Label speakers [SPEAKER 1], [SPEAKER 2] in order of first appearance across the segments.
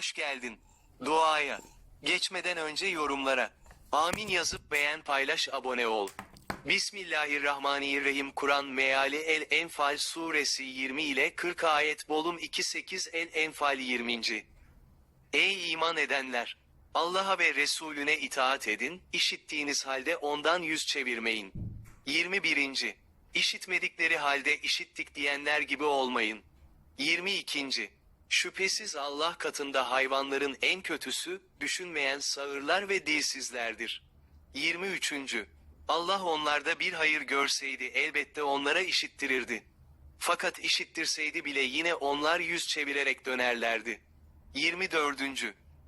[SPEAKER 1] hoş geldin. Duaya. Geçmeden önce yorumlara. Amin yazıp beğen paylaş abone ol. Bismillahirrahmanirrahim Kur'an meali El Enfal suresi 20 ile 40 ayet bolum 28 El Enfal 20. Ey iman edenler! Allah'a ve Resulüne itaat edin, işittiğiniz halde ondan yüz çevirmeyin. 21. İşitmedikleri halde işittik diyenler gibi olmayın. 22. Şüphesiz Allah katında hayvanların en kötüsü, düşünmeyen sağırlar ve dilsizlerdir. 23. Allah onlarda bir hayır görseydi elbette onlara işittirirdi. Fakat işittirseydi bile yine onlar yüz çevirerek dönerlerdi. 24.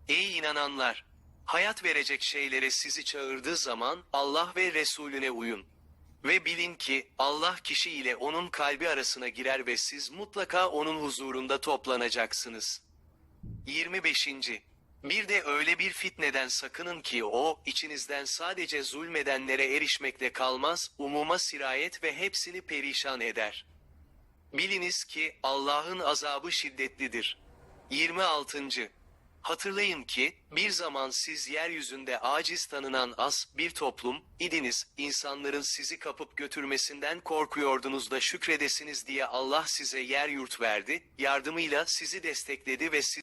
[SPEAKER 1] Ey inananlar! Hayat verecek şeylere sizi çağırdığı zaman Allah ve Resulüne uyun. Ve bilin ki Allah kişi ile onun kalbi arasına girer ve siz mutlaka onun huzurunda toplanacaksınız. 25. Bir de öyle bir fitneden sakının ki o, içinizden sadece zulmedenlere erişmekle kalmaz, umuma sirayet ve hepsini perişan eder. Biliniz ki Allah'ın azabı şiddetlidir. 26. Hatırlayın ki, bir zaman siz yeryüzünde aciz tanınan az bir toplum idiniz, insanların sizi kapıp götürmesinden korkuyordunuz da şükredesiniz diye Allah size yer yurt verdi, yardımıyla sizi destekledi ve siz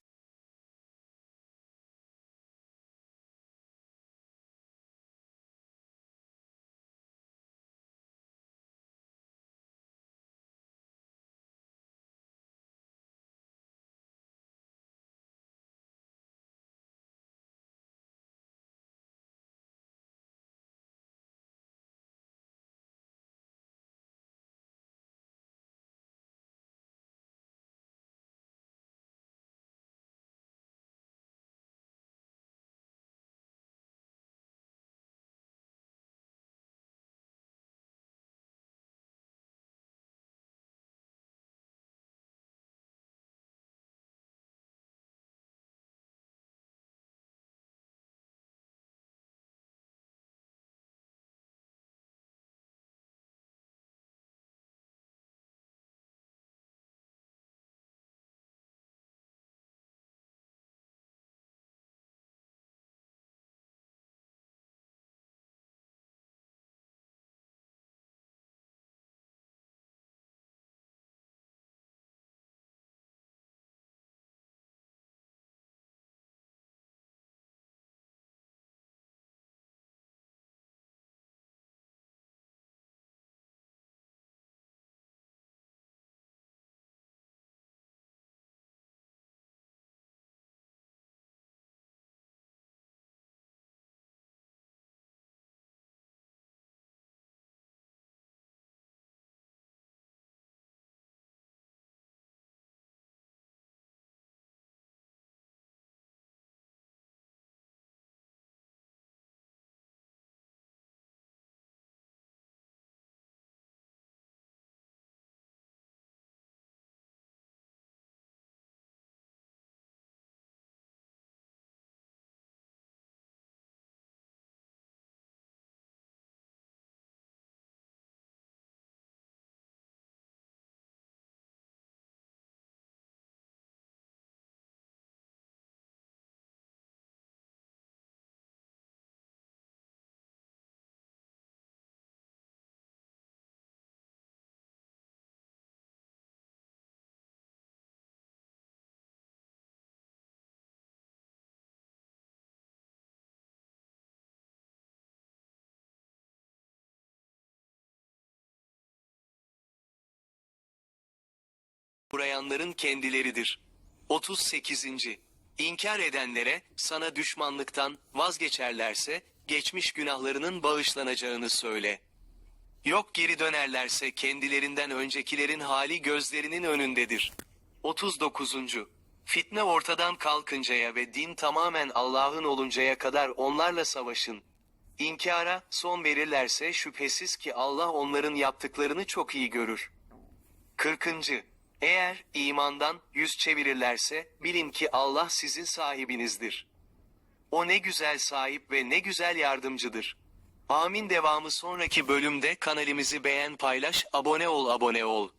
[SPEAKER 1] uğrayanların kendileridir. 38. İnkar edenlere, sana düşmanlıktan vazgeçerlerse, geçmiş günahlarının bağışlanacağını söyle. Yok geri dönerlerse kendilerinden öncekilerin hali gözlerinin önündedir. 39. Fitne ortadan kalkıncaya ve din tamamen Allah'ın oluncaya kadar onlarla savaşın. İnkara son verirlerse şüphesiz ki Allah onların yaptıklarını çok iyi görür. 40. Eğer imandan yüz çevirirlerse bilin ki Allah sizin sahibinizdir. O ne güzel sahip ve ne güzel yardımcıdır. Amin devamı sonraki bölümde kanalimizi beğen paylaş abone ol abone ol.